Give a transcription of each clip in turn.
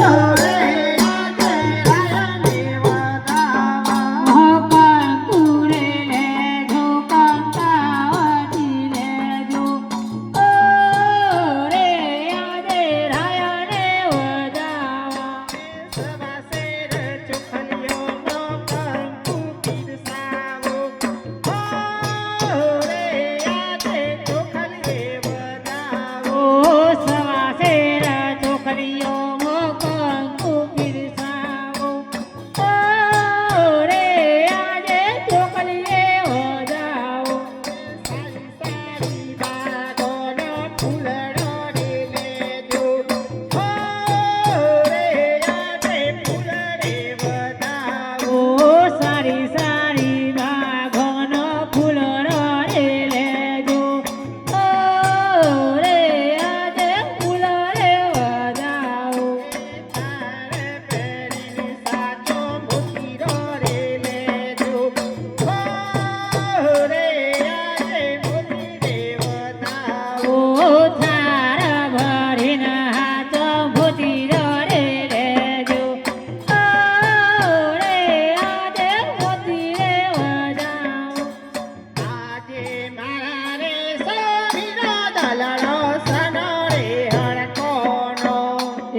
Oh.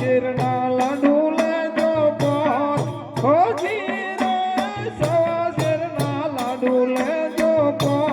શેરના લાડુ લેજો પોત ખોજી રે સવા શેરના લાડુ લેજો પોત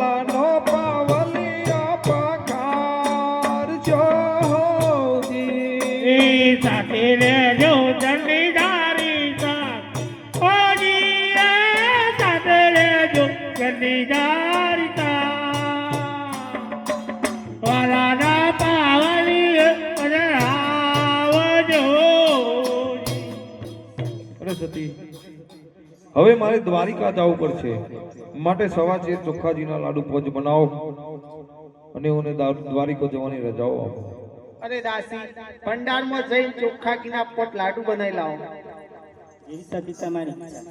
আল্লাহ હવે મારે દ્વારિકા જવું પડશે. માટે સવા છે ચોખ્ખાજીના લાડુ પજ બનાવો અને હું દ્વારિકો જવાની રજાઓ આપો. અરે દાસી ભંડારમાં જઈને ચોખ્ખા ઘીના પોટ લાડુ બનાવી લાવો. એવી સતી તમારી ઈચ્છા.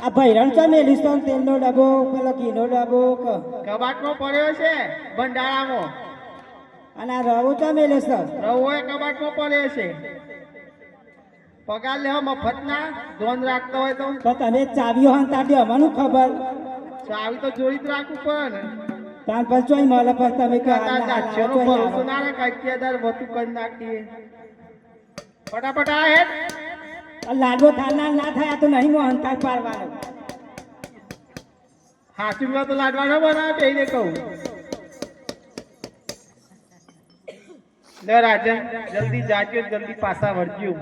આ ભાઈ છે મેલિસ્ટોન તેલનો ડબ્બો પેલો ઘીનો ડબ્બો કબાટમાં પડ્યો છે ભંડારામાં અને આ રવો છે. મેલિસ્ટોન રવો એ કબાટમાં પડે છે. પગાર લેવા મફતના ધોન રાખતો હોય તો તો તમે ચાવીઓ હંતાડ્યો અમને ખબર. ચાવી તો જોડી જ રાખવું પણ. ને તાર પછી ચોઈ મળે પછી તમે કહો, તાર આ ના, દાચ્યોનો આ ચોઈ ભરોસો. ના રહે કાંઈકિયાદાર વધુ કરી નાખીએ. ફટાફટ આ આ લાડવો થાનાર ના થાય તો નહીં મોહનતાળ પાડવાનો. હાચુમાં તો લાડવા ન બનાવે એને કહું. લે રાજા જલ્દી જાજો જલ્દી પાછા વળજો.